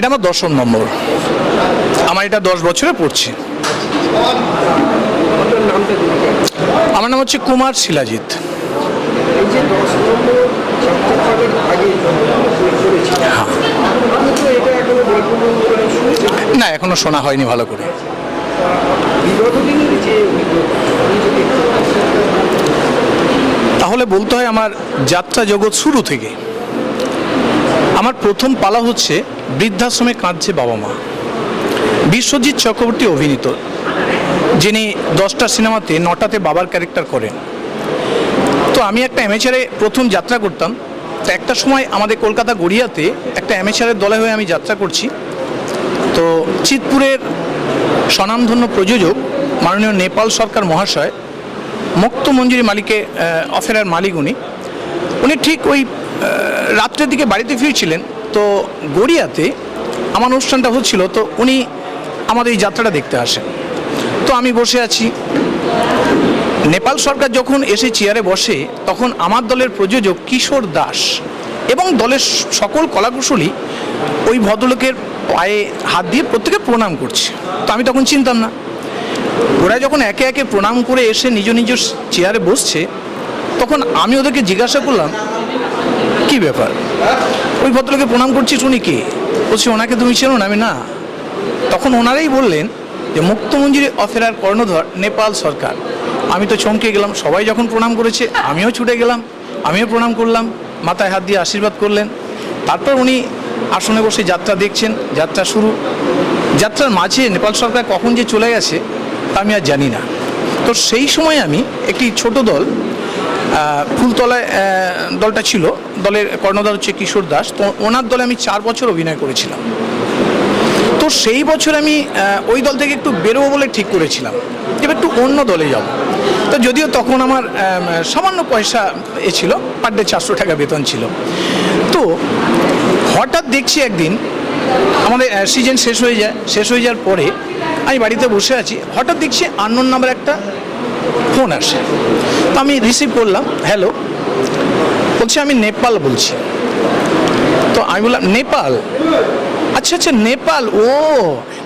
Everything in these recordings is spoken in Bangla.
এটা আমার দশম নম্বর। আমার এটা দশ বছরে পড়ছে। আমার নাম হচ্ছে কুমার শিলাজিৎ। এই যে দশ নম্বর ছাত্রছাত্রীর আগে করেছি আমি তো এটা এখনও দেখুন শুনেছি না, এখনও শোনা হয়নি ভালো করে। তাহলে বলতে হয় আমার যাত্রা জগৎ শুরু থেকে। প্রথম পালা হচ্ছে বৃদ্ধাশ্রমে কাঁদছে বাবা মা। বিশ্বজিৎ চক্রবর্তী অভিনীত, যিনি দশটা সিনেমাতে নটাতে বাবার ক্যারেক্টার করেন। তো আমি একটা অ্যামেচারে প্রথম যাত্রা করতাম। তো একটা সময় আমাদের কলকাতা গড়িয়াতে একটা অ্যামেচারের দলে হয়ে আমি যাত্রা করছি। তো চিতপুরের স্বনামধন্য প্রযোজক, মাননীয় নেপাল সরকার মহাশয়, মুক্ত মঞ্জুরি মালিকে অফেরার মালিক উনি। উনি ঠিক ওই রাত্রের দিকে বাড়িতে ফিরছিলেন, তো গড়িয়াতে আমার অনুষ্ঠানটা হচ্ছিল, তো উনি আমাদের এই যাত্রাটা দেখতে আসেন। তো আমি বসে আছি। নেপাল সরকার যখন এসে চেয়ারে বসে, তখন আমার দলের প্রযোজক কিশোর দাস এবং দলের সকল কলাকুশলী ওই ভদ্রলোকের পায়ে হাত দিয়ে প্রত্যেকে প্রণাম করছে। তো আমি তখন চিনতাম না। ওরা যখন একে একে প্রণাম করে এসে নিজ নিজ চেয়ারে বসছে, তখন আমি ওদেরকে জিজ্ঞাসা করলাম কি ব্যাপার? ওই ভদ্রলোকে প্রণাম করছিস উনি কে? বলছি, ওনাকে তুমি চেনো না, আমি না। তখন ওনারাই বললেন যে মুক্তমঞ্জুরি অফেরার কর্ণধর, নেপাল সরকার। আমি তো চমকে গেলাম, সবাই যখন প্রণাম করেছে, আমিও ছুটে গেলাম, আমিও প্রণাম করলাম, মাথায় হাত দিয়ে আশীর্বাদ করলেন। তারপর উনি আসনে বসে যাত্রা দেখছেন, যাত্রা শুরু। যাত্রার মাঝে নেপাল সরকার কখন যে চলে গেছে, তা আমি আর জানি না। তো সেই সময় আমি একটি ছোট দল ফুলতলায় দলটা ছিল দলের কর্ণধার হচ্ছে কিশোর দাস। তো ওনার দলে আমি চার বছর অভিনয় করেছিলাম। তো সেই বছর আমি ওই দল থেকে একটু বেরোবো বলে ঠিক করেছিলাম। এবার একটু অন্য দলে যাব। তো যদিও তখন আমার সামান্য পয়সা এ ছিল, পার ডে চারশো টাকা বেতন ছিল। তো হঠাৎ দেখছি একদিন, আমাদের সিজন শেষ হয়ে যায়, শেষ হয়ে যাওয়ার পরে আমি বাড়িতে বসে আছি, হঠাৎ দেখছি আননোন নাম্বার একটা ফোন আসে। তো আমি রিসিভ করলাম, হ্যালো বলছি আমি নেপাল বলছি। তো আমি বললাম, নেপাল? আচ্ছা আচ্ছা নেপাল, ও,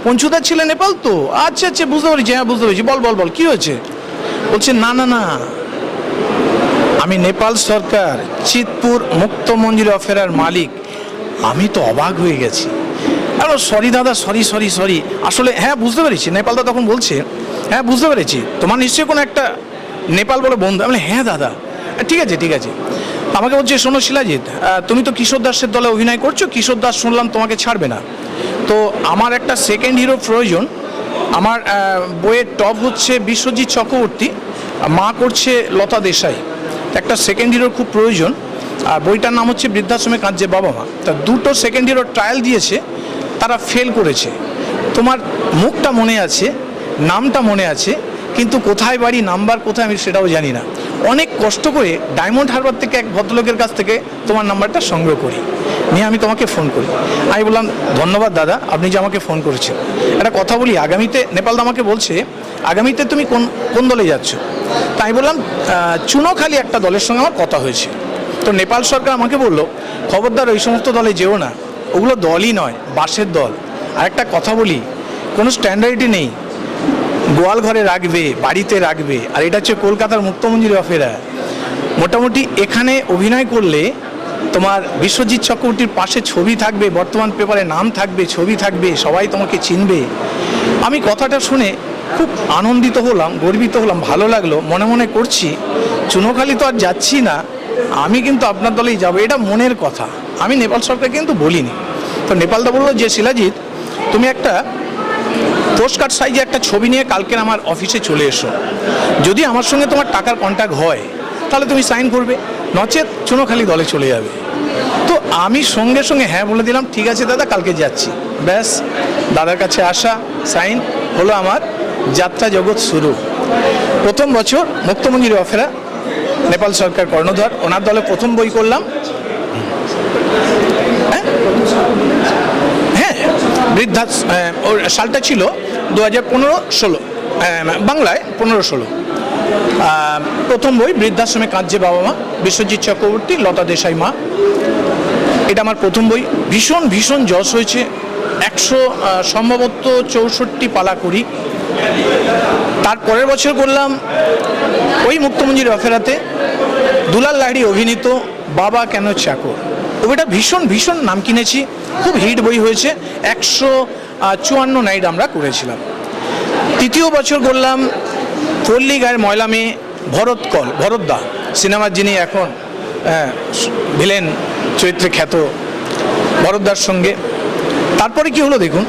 পঞ্চুদার ছেলে নেপাল তো? আচ্ছা আচ্ছা বুঝতে পেরেছি হ্যাঁ বুঝতে পেরেছি, বল বল বল, কি হয়েছে? বলছে, না না না, আমি নেপাল সরকার, চিতপুর মুক্ত মঞ্জুরি অফেরার মালিক। আমি তো অবাক হয়ে গেছি। আরও সরি দাদা সরি সরি সরি আসলে হ্যাঁ বুঝতে পেরেছি নেপাল নেপালদা তখন বলছে হ্যাঁ বুঝতে পেরেছি। তোমার নিশ্চয়ই কোনো একটা নেপাল বলে বন্ধু? আমি হ্যাঁ দাদা। ঠিক আছে ঠিক আছে। আমাকে বলছে, শোনো শিলাজিৎ তুমি তো কিশোর দাসের দলে অভিনয় করছ, কিশোর দাস শুনলাম তোমাকে ছাড়বে না। তো আমার একটা সেকেন্ড হিরো প্রয়োজন। আমার বইয়ের টপ হচ্ছে বিশ্বজিৎ চক্রবর্তী মা করছে লতা দেশাই। একটা সেকেন্ড হিরোর খুব প্রয়োজন। আর বইটার নাম হচ্ছে বৃদ্ধাশ্রমে কাঁদছে বাবা মা। তা দুটো সেকেন্ড হিরো ট্রায়াল দিয়েছে, তারা ফেল করেছে। তোমার মুখটা মনে আছে, নামটা মনে আছে, কিন্তু কোথায় বাড়ি, নাম্বার কোথায় আমি সেটাও জানি না। কষ্ট করে ডায়মন্ড হারবার থেকে এক ভদ্রলোকের কাছ থেকে তোমার নাম্বারটা সংগ্রহ করি। নিয়ে আমি তোমাকে ফোন করি। আমি বললাম, ধন্যবাদ দাদা, আপনি যে আমাকে ফোন করেছেন। একটা কথা বলি, আগামীতে নেপাল আমাকে বলছে, আগামীতে তুমি কোন কোন দলে যাচ্ছ? তাই বললাম চুনোখালি একটা দলের সঙ্গে আমার কথা হয়েছে। তো নেপাল সরকার আমাকে বলল, খবরদার, ওই সমস্ত দলে যেও না। ওগুলো দলই নয় বাসের দল। আর একটা কথা বলি, কোনো স্ট্যান্ডার্ডই নেই। গোয়াল ঘরে রাখবে, বাড়িতে রাখবে, আর এটা হচ্ছে কলকাতার মুক্তমঞ্জুরি অফেরা মোটামুটি এখানে অভিনয় করলে তোমার বিশ্বজিৎ চক্রবর্তীর পাশে ছবি থাকবে, বর্তমান পেপারে নাম থাকবে, ছবি থাকবে, সবাই তোমাকে চিনবে। আমি কথাটা শুনে খুব আনন্দিত হলাম, গর্বিত হলাম, ভালো লাগল, মনে মনে করছি, চুনোখালি তো আর যাচ্ছি না, আমি কিন্তু আপনার দলেই যাব, এটা মনের কথা। আমি নেপাল সরকারকে কিন্তু বলিনি। তো নেপালদা বলল যে, শিলাজিৎ, তুমি একটা পোস্টকার্ড সাইজে একটা ছবি নিয়ে কালকের আমার অফিসে চলে এসো। যদি আমার সঙ্গে তোমার টাকার কন্ট্যাক্ট হয়, তাহলে তুমি সাইন করবে। নচেত চুনোখালি দলে চলে যাবে। তো আমি সঙ্গে সঙ্গে হ্যাঁ বলে দিলাম, ঠিক আছে দাদা, কালকে যাচ্ছি। ব্যাস, দাদার কাছে আসা সাইন হলো আমার, যাত্রা জগৎ শুরু। প্রথম বছর মুক্তমঞ্জুরি অফেরা, নেপাল সরকার কর্ণধর, ওনার দলে প্রথম বই করলাম। হ্যাঁ? বৃদ্ধা ওর সালটা ছিল দু হাজার পনেরো, ষোলো। বাংলায় পনেরো, ষোলো। প্রথম বই বৃদ্ধাশ্রমে কাঁদছে বাবা মা, বিশ্বজিৎ চক্রবর্তী, লতা দেশাই মা। এটা আমার প্রথম বই। ভীষণ ভীষণ যশ হয়েছে। একশো সম্ভবত চৌষট্টি পালা করি। তার পরের বছর করলাম ওই মুক্তমঞ্জির অফেরাতে। দুলাল লাহিড়ি অভিনীত, বাবা কেন চাকর? ওটা ভীষণ ভীষণ নাম কিনেছি। খুব হিট বই হয়েছে। একশো চুয়ান্ন নাইট আমরা করেছিলাম। তৃতীয় বছর করলাম পল্লী গায়ের ময়লা মেয়ে ভরত কল ভরতদা সিনেমার যিনি এখন ভিলেন চরিত্রে খ্যাত ভরতদার সঙ্গে। তারপরে কি হলো দেখুন?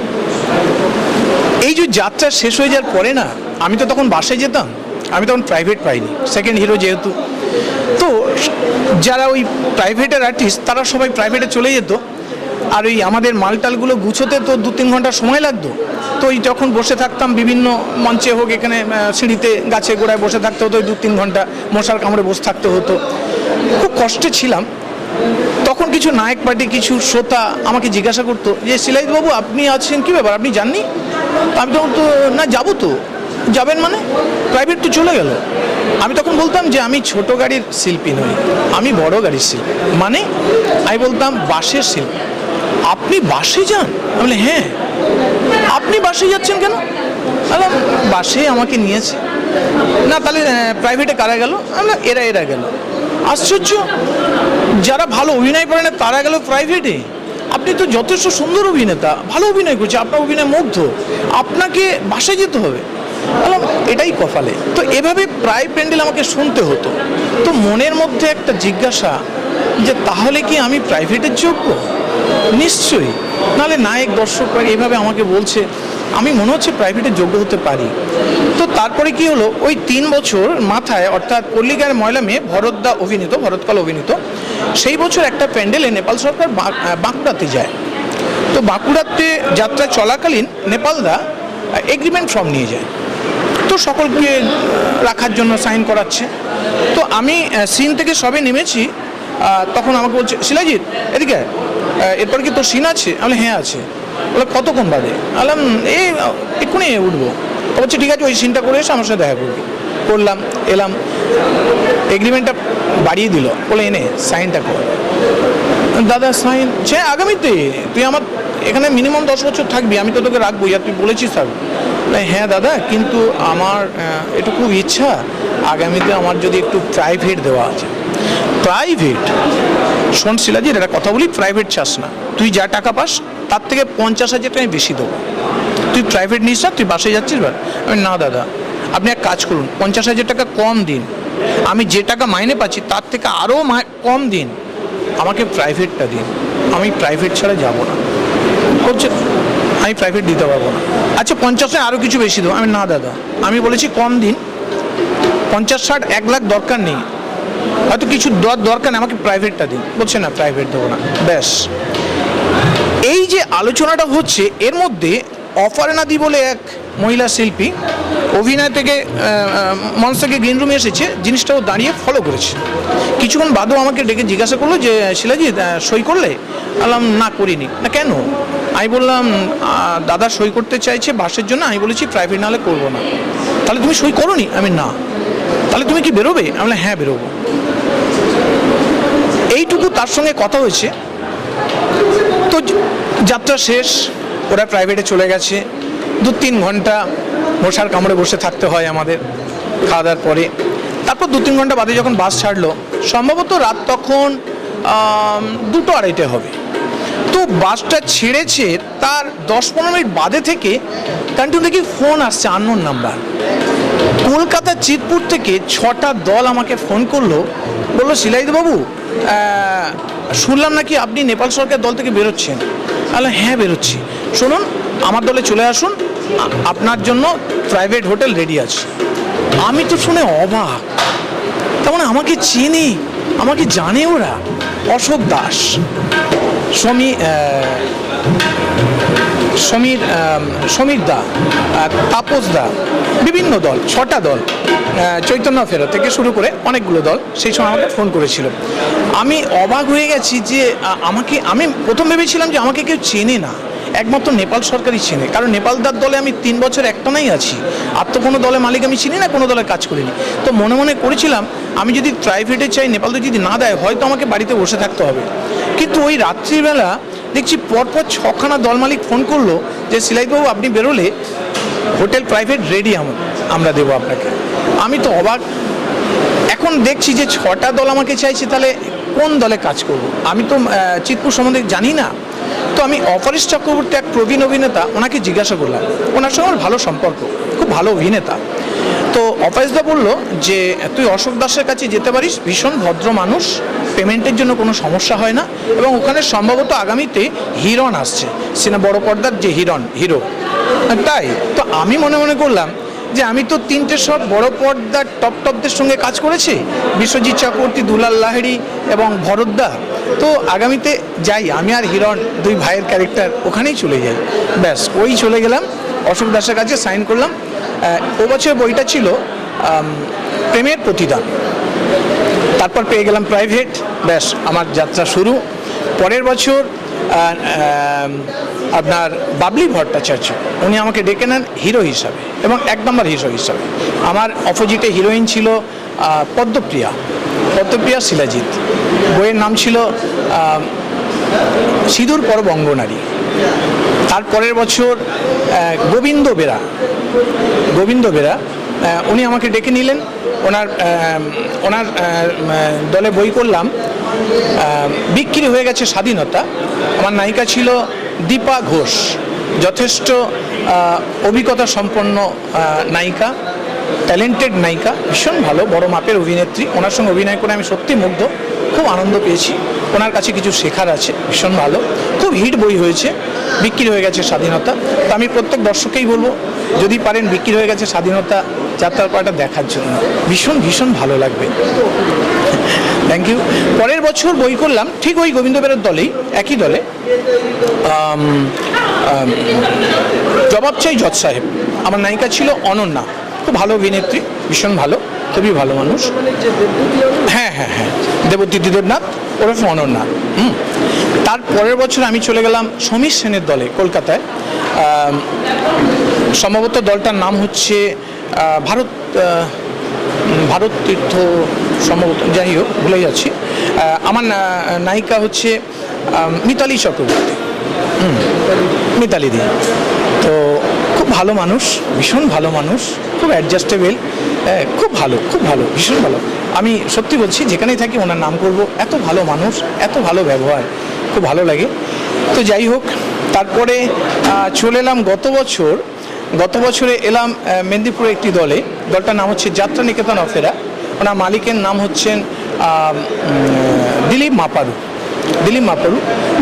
এই যে যাত্রা শেষ হয়ে যাওয়ার পরে না, আমি তো তখন বাসায় যেতাম। আমি তখন প্রাইভেট পাইনি। সেকেন্ড হিরো যেহেতু তো যারা ওই প্রাইভেটের আর্টিস্ট তারা সবাই প্রাইভেটে চলে যেত। আর ওই আমাদের মালটালগুলো গুছোতে তো দু তিন ঘণ্টা সময় লাগতো। তো ওই যখন বসে থাকতাম, বিভিন্ন মঞ্চে হোক, এখানে সিঁড়িতে, গাছে গোড়ায় বসে থাকতে হতো, ওই দু তিন ঘণ্টা মশার কামড়ে বসে থাকতে হতো। খুব কষ্টে ছিলাম। তখন কিছু নায়ক পার্টি, কিছু শ্রোতা আমাকে জিজ্ঞাসা করতো যে সিলাইত বাবু আপনি আছেন কি ব্যাপার? আপনি জাননি আমি তখন তো, না, যাব তো। যাবেন মানে? প্রাইভেট তো চলে গেল। আমি তখন বলতাম যে আমি ছোট গাড়ির শিল্পী নই, আমি বড় গাড়ির শিল্পী। মানে আমি বলতাম বাসের শিল্পী। আপনি বাসে যান? বলি হ্যাঁ। আপনি বাসে যাচ্ছেন কেন? বাসে আমাকে নিয়েছে। না, তাহলে প্রাইভেটে কারা গেল? এরা এরা গেল। আশ্চর্য। যারা ভালো অভিনয় করে না, তারা গেল প্রাইভেটে আপনি তো যথেষ্ট সুন্দর অভিনেতা, ভালো অভিনয় করছে, আপনার অভিনয় মুগ্ধ। আপনাকে বাসায় যেতে হবে। বললাম, এটাই কপালে। তো এভাবে প্রায় প্যান্ডেল আমাকে শুনতে হতো। তো মনের মধ্যে একটা জিজ্ঞাসা যে, তাহলে কি আমি প্রাইভেটের যোগ্য? নিশ্চয়ই। নাহলে নায়ক, দর্শক এইভাবে আমাকে বলছে, আমি মনে হচ্ছে প্রাইভেটে যোগ্য হতে পারি তো তারপরে কি হলো, ওই তিন বছর মাথায় অর্থাৎ পল্লিগার ময়লা মেয়ে ভরতদা অভিনীত ভরতকাল অভিনীত, সেই বছর একটা প্যান্ডেলে নেপাল সরকার বাঁকুড়াতে যায়। তো বাঁকুড়াতে যাত্রা চলাকালীন নেপালদা এগ্রিমেন্ট ফর্ম নিয়ে যায়। তো সকলকে রাখার জন্য সাইন করাচ্ছে। তো আমি সিন থেকে সবে নেমেছি তখন আমাকে বলছে, শিলাজিৎ, এদিকে এরপর কি তোর সিন আছে? আমি হ্যাঁ আছে। বলে, কতক্ষণ বাদে? বললাম এই এক্ষুনি উঠবো। বলছে, ঠিক আছে, ওই সিনটা করে এসে আমার সাথে দেখা করবি। করলাম, এলাম। এগ্রিমেন্টটা বাড়িয়ে দিল। বলে, এনে, সাইনটা কর। দাদা, সাইন? সে আগামীতে। তুই আমার, এখানে মিনিমাম দশ বছর থাকবি। আমি তো তোকে রাখবোই। আর তুই বলেছিস থাকবি হ্যাঁ দাদা, কিন্তু আমার একটু খুব ইচ্ছা। আগামীতে আমার যদি একটু প্রাইভেট দেওয়া আছে। প্রাইভেট শোন শিলাজি এটা কথা বলি প্রাইভেট চাস না। তুই যা টাকা পাস, তার থেকে পঞ্চাশ হাজার টাকা বেশি দেবো। তুই প্রাইভেট নিস না, তুই বাসে যাচ্ছিস বা? আমি, না দাদা, আপনি এক কাজ করুন, পঞ্চাশ হাজার টাকা কম দিন। আমি যে টাকা মাইনে পাচ্ছি, তার থেকে আরও কম দিন। আমাকে প্রাইভেটটা দিন। আমি প্রাইভেট ছাড়া যাব না। বলছে আমি প্রাইভেট দিতে পারব না। আচ্ছা পঞ্চাশে আরও কিছু বেশি দেবো। আমি না, দাদা। আমি বলেছি কম দিন। পঞ্চাশ, ষাট, এক লাখ দরকার নেই। হয়তো কিছু দেওয়ার দরকার নেই, আমাকে প্রাইভেটটা দিন। বলছে, না প্রাইভেট দেবো না। ব্যাস। এই যে আলোচনাটা হচ্ছে, এর মধ্যে অফারেনাদি বলে এক মহিলা শিল্পী অভিনয় থেকে মঞ্চ থেকে গ্রিন রুমে এসেছে, জিনিসটাও দাঁড়িয়ে ফলো করেছে। কিছুক্ষণ বাদও আমাকে ডেকে জিজ্ঞাসা করল যে শিলাজিৎ সই করলে? আলাম না, করিনি। না, কেন? আমি বললাম দাদা সই করতে চাইছে বাসের জন্য। আমি বলেছি প্রাইভেট নাহলে করব না। তাহলে তুমি সই করোনি? আমি না। তাহলে তুমি কি বেরোবে? আমি বললাম হ্যাঁ বেরোবো। এইটুকু তার সঙ্গে কথা হয়েছে। তো যাত্রা শেষ, ওরা প্রাইভেটে চলে গেছে। দু তিন ঘণ্টা মশার কামড়ে বসে থাকতে হয় আমাদের, খাওয়া দাওয়ার পরে। তারপর দু তিন ঘণ্টা বাদে যখন বাস ছাড়লো, সম্ভবত রাত তখন দুটো আড়াইটে হবে। তো বাসটা ছেড়েছে, তার দশ পনেরো মিনিট বাদে থেকে কন্টিনিউ দেখি ফোন আসছে আননোন নাম্বার কলকাতা চিতপুর থেকে ছটা দল আমাকে ফোন করল, বলল শিলাইদ বাবু শুনলাম নাকি আপনি নেপাল সরকার দল থেকে বেরোচ্ছেন? তাহলে হ্যাঁ বেরোচ্ছি। শুনুন, আমার দলে চলে আসুন, আপনার জন্য প্রাইভেট হোটেল রেডি আছে। আমি তো শুনে অবাক। তার মানে আমাকে চিনি, আমাকে জানে ওরা। অশোক দাস। সমী সমীর সমীর দা তাপস দা, বিভিন্ন দল, ছটা দল চৈতন্য ফেরত থেকে শুরু করে অনেকগুলো দল সেই সময় আমাকে ফোন করেছিল। আমি অবাক হয়ে গেছি যে আমাকে, আমি প্রথম ভেবেছিলাম যে আমাকে কেউ চেনে না। একমাত্র নেপাল সরকারই চেনে। কারণ নেপালদার দলে আমি তিন বছর একটানাই আছি। আর তো কোনো দলের মালিক আমি চিনি না, কোনো দলে কাজ করিনি। তো মনে মনে করেছিলাম, আমি যদি প্রাইভেটে চাই নেপালদা যদি না দেয়, হয়তো আমাকে বাড়িতে বসে থাকতে হবে। কিন্তু ওই রাত্রিবেলা দেখছি পরপর ছখানা দল মালিক ফোন করল যে, সিলাইবাবু, আপনি বেরোলে হোটেল প্রাইভেট রেডি আমরা দেবো আপনাকে। আমি তো অবাক। এখন দেখছি যে, ছটা দল আমাকে চাইছে, তাহলে কোন দলে কাজ করব? আমি তো চিতপুর সম্বন্ধে জানি না। তো আমি অপরেশ চক্রবর্তী এক প্রবীণ অভিনেতা ওনাকে জিজ্ঞাসা করলাম। ওনার সঙ্গে আমার ভালো সম্পর্ক, খুব ভালো অভিনেতা। তো অপরেশদা বলল যে, তুই অশোক দাসের কাছে যেতে পারিস, ভীষণ ভদ্র মানুষ পেমেন্টের জন্য কোনো সমস্যা হয় না এবং ওখানে সম্ভবত আগামীতে হিরণ আসছে। সিনেমা বড় পর্দার যে হিরণ, হিরো। তাই, তো আমি মনে মনে করলাম যে আমি তো তিনটে সব বড় পর্দার টপ টপদের সঙ্গে কাজ করেছি। বিশ্বজিৎ চক্রবর্তী, দুলাল লাহিড়ি এবং ভরতদা তো আগামীতে যাই, আমি আর হিরণ দুই ভাইয়ের ক্যারেক্টার ওখানেই চলে যাই। ব্যাস, ওই চলে গেলাম, অশোক দাসের কাছে সাইন করলাম। ও বছর বইটা ছিল প্রেমের প্রতিদান। তারপর পেয়ে গেলাম প্রাইভেট ব্যাস, আমার যাত্রা শুরু। পরের বছর আপনার বাবলি ভট্টাচার্য, উনি আমাকে ডেকে নেন হিরো হিসাবে এবং এক নম্বর হিরো হিসাবে। আমার অপোজিটে হিরোইন ছিল পদ্মপ্রিয়া পদ্মপ্রিয়া শিলাজিৎ। বইয়ের নাম ছিল সিঁদুর পর বঙ্গনারী তার পরের বছর গোবিন্দ বেরা গোবিন্দ বেরা উনি আমাকে ডেকে নিলেন। ওনার ওনার দলে বই করলাম। বিক্রি হয়ে গেছে স্বাধীনতা। আমার নায়িকা ছিল দীপা ঘোষ, যথেষ্ট অভিজ্ঞতা সম্পন্ন নায়িকা ট্যালেন্টেড নায়িকা, ভীষণ ভালো, বড় মাপের অভিনেত্রী। ওনার সঙ্গে অভিনয় করে আমি সত্যি মুগ্ধ, খুব আনন্দ পেয়েছি। ওনার কাছে কিছু শেখার আছে, ভীষণ ভালো। খুব হিট বই হয়েছে, বিক্রি হয়ে গেছে স্বাধীনতা। তো আমি প্রত্যেক দর্শককেই বলব, যদি পারেন বিক্রি হয়ে গেছে স্বাধীনতা, যাত্রার পাটা দেখার জন্য। ভীষণ ভীষণ ভালো লাগবে। থ্যাংক ইউ পরের বছর বই করলাম, ঠিক ওই গোবিন্দ বেরের দলেই, একই দলে। জবাব চাই জজ সাহেব। আমার নায়িকা ছিল অনন্যা। খুব ভালো অভিনেত্রী, ভীষণ ভালো, খুবই ভালো মানুষ। মানে হ্যাঁ হ্যাঁ হ্যাঁ দেবদ্যুতি দেবনাথ ওরফে অনন্যা। হুম। তার পরের বছর আমি চলে গেলাম সমীর সেনের দলে, কলকাতায়। সম্ভবত দলটার নাম হচ্ছে ভারত ভারত তীর্থ সম্ভবত, যাই হোক ভুলে যাচ্ছি। আমার নায়িকা হচ্ছে মিতালি চক্রবর্তী। মিতালি দি। তো খুব ভালো মানুষ, ভীষণ ভালো মানুষ, খুব অ্যাডজাস্টেবেল খুব ভালো খুব ভালো, ভীষণ ভালো। আমি সত্যি বলছি, যেখানেই থাকি ওনার নাম করব, এত ভালো মানুষ, এত ভালো ব্যবহার, খুব ভালো লাগে। তো যাই হোক, তারপরে চলে এলাম গত বছর গত বছরে এলাম মেদিনীপুরে একটি দলে। দলটার নাম হচ্ছে যাত্রা নিকেতন অফেরা। ওনার মালিকের নাম হচ্ছেন দিলীপ মাপারু। দিলীপ মাপারু,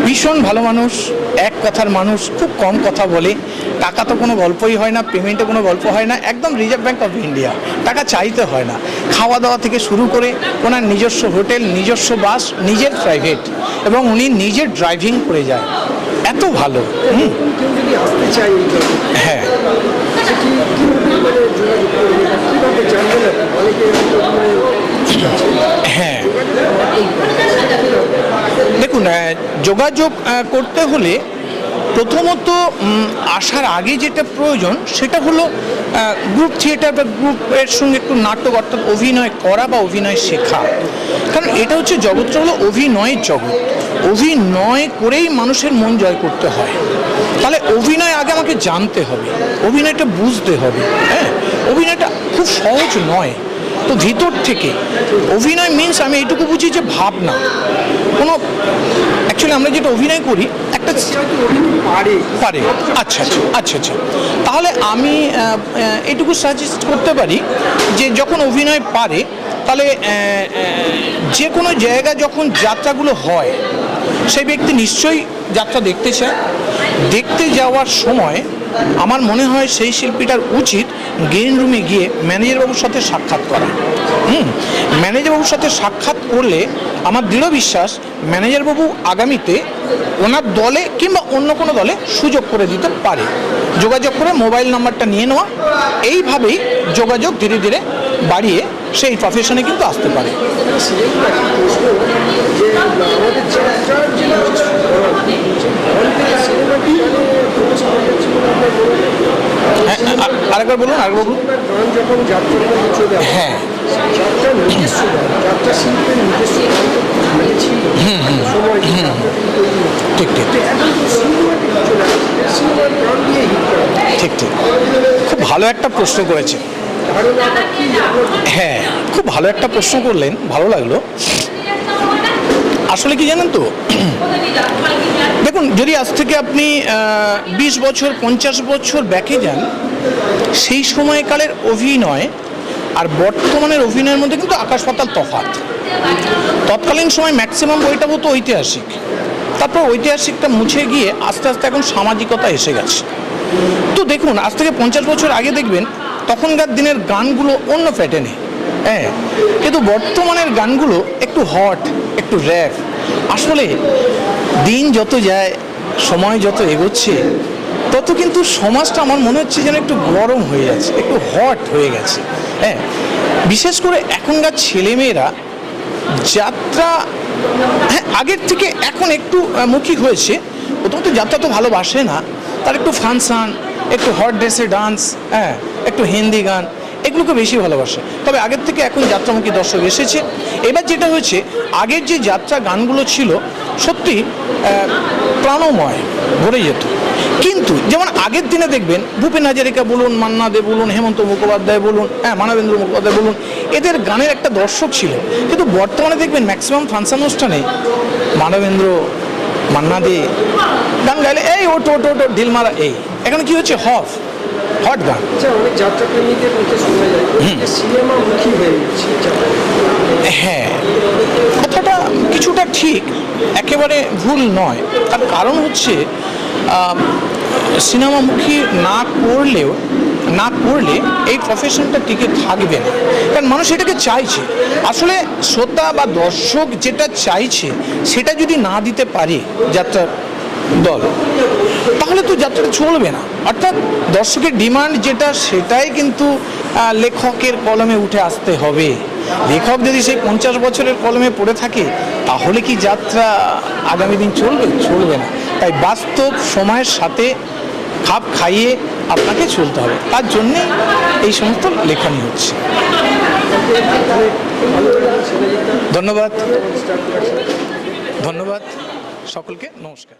ভীষণ ভালো মানুষ, এক কথার মানুষ, খুব কম কথা বলে। টাকা তো কোনো গল্পই হয় না পেমেন্টে কোনো গল্প হয় না, একদম রিজার্ভ ব্যাঙ্ক অফ ইন্ডিয়া। টাকা চাইতে হয় না। খাওয়া দাওয়া থেকে শুরু করে ওনার নিজস্ব হোটেল, নিজস্ব বাস, নিজের প্রাইভেট এবং উনি নিজের ড্রাইভিং করে যায়। এত ভালো। হ্যাঁ। মানে মানে। হ্যাঁ? দেখুন যোগাযোগ করতে হলে প্রথমত আসার আগে যেটা প্রয়োজন সেটা হলো গ্রুপ থিয়েটার বা গ্রুপের সঙ্গে একটু নাটক অর্থাৎ অভিনয় করা বা অভিনয় শেখা। কারণ এটা হচ্ছে জগৎটা হলো অভিনয়ের জগৎ। অভিনয় করেই মানুষের মন জয় করতে হয়। তাহলে অভিনয় আগে আমাকে জানতে হবে। অভিনয়টা বুঝতে হবে। হ্যাঁ? অভিনয়টা খুব সহজ নয়। তো ভিতর থেকে অভিনয় মিন্স আমি এইটুকু বুঝি যে ভাবনা। কোনো অ্যাকচুয়ালি আমরা যেটা অভিনয় করি একটা পারে পারে। আচ্ছা আচ্ছা আচ্ছা আচ্ছা। তাহলে আমি আহ, সাজেস্ট করতে পারি যে যখন অভিনয় পারে তাহলে যে কোনো জায়গা যখন যাত্রাগুলো হয় সেই ব্যক্তি নিশ্চয়ই যাত্রা দেখতে চায়। দেখতে যাওয়ার সময় আমার মনে হয় সেই শিল্পীটার উচিত গ্রিন রুমে গিয়ে ম্যানেজারবাবুর সাথে সাক্ষাৎ করা। হুম ম্যানেজারবাবুর সাথে সাক্ষাৎ করলে আমার দৃঢ় বিশ্বাস ম্যানেজারবাবু আগামীতে ওনার দলে কিংবা অন্য কোনো দলে সুযোগ করে দিতে পারে। যোগাযোগ করে মোবাইল নাম্বারটা নিয়ে নেওয়া। এইভাবেই যোগাযোগ ধীরে ধীরে বাড়িয়ে সেই প্রফেশনে কিন্তু আসতে পারে। হয়? হ্যাঁ আরেকবার বলুন আরেকবার বলুন যখন হ্যাঁ যাত্রা শিল্পের নিজস্ব ধরন তো আগে ছিল। সময় যে যাত্রাটি তৈরি হতো, ঠিক ঠিক ঠিক ঠিক খুব ভালো একটা প্রশ্ন করেছে হ্যাঁ খুব ভালো একটা প্রশ্ন করলেন ভালো লাগল আসলে কি জানেন তো? দেখুন, যদি আজ থেকে আপনি বিশ বছর, পঞ্চাশ বছর ব্যাকে যান, সেই সময়কালের অভিনয় আর বর্তমানের অভিনয়ের মধ্যে কিন্তু আকাশ পাতাল তফাৎ। তৎকালীন সময় ম্যাক্সিমাম বইটা হতো ঐতিহাসিক। তারপর ঐতিহাসিকটা মুছে গিয়ে আস্তে আস্তে এখন সামাজিকতা এসে গেছে। তো দেখুন, আজ থেকে পঞ্চাশ বছর আগে দেখবেন, তখনকার দিনের গানগুলো অন্য প্যাটার্নে হ্যাঁ কিন্তু বর্তমানের গানগুলো একটু হট একটু র্যাপ আসলে দিন যত যায়, সময় যত এগোচ্ছে, তত কিন্তু সমাজটা আমার মনে হচ্ছে যেন একটু গরম হয়ে যাচ্ছে, একটু হট হয়ে গেছে। হ্যাঁ বিশেষ করে এখনকার ছেলেমেয়েরা যাত্রা হ্যাঁ আগের থেকে এখন একটু মুখী হয়েছে। প্রথমত যাত্রা তো ভালোবাসে না, তার একটু ফাংশন একটু হট ড্রেসে ডান্স হ্যাঁ একটু হিন্দি গান। এগুলোকে বেশি ভালোবাসে। তবে আগের থেকে এখন যাত্রামুখী দর্শক এসেছে। এবার যেটা হয়েছে, আগের যে যাত্রা গানগুলো ছিল, সত্যি প্রাণময়, ভরে যেত। কিন্তু যেমন আগের দিনে দেখবেন, ভূপেন হাজারিকা বলুন, মান্না দে বলুন, হেমন্ত মুখোপাধ্যায় বলুন হ্যাঁ মানবেন্দ্র মুখোপাধ্যায় বলুন, এদের গানের একটা দর্শক ছিল কিন্তু বর্তমানে দেখবেন ম্যাক্সিমাম ফাংশন অনুষ্ঠানে মানবেন্দ্র, মান্না দে গান গাইলে, এই ওটো ওটো ওটো ঢিল মারা, এই। এখানে কি হচ্ছে? হফ। হট গান আচ্ছা হয়ে যাত্রা হ্যাঁ কথাটা কিছুটা ঠিক একেবারে ভুল নয়। তার কারণ হচ্ছে সিনেমামুখী না করলেও না করলে এই প্রফেশনটা টিকে থাকবে না। কারণ মানুষ এটাকে চাইছে। আসলে শ্রোতা বা দর্শক যেটা চাইছে সেটা যদি না দিতে পারে যাত্রার দল তাহলে তো যাত্রাটা চলবে না। অর্থাৎ দর্শকের ডিমান্ড যেটা, সেটাই কিন্তু লেখকের কলমে উঠে আসতে হবে। লেখক যদি সেই পঞ্চাশ বছরের কলমে পড়ে থাকে, তাহলে কি যাত্রা আগামী দিন চলবে? চলবে না। তাই বাস্তব সময়ের সাথে খাপ খাইয়ে আপনাকে চলতে হবে। তার জন্যে এই সমস্ত লেখনী হচ্ছে। ধন্যবাদ। ধন্যবাদ। সকলকে নমস্কার।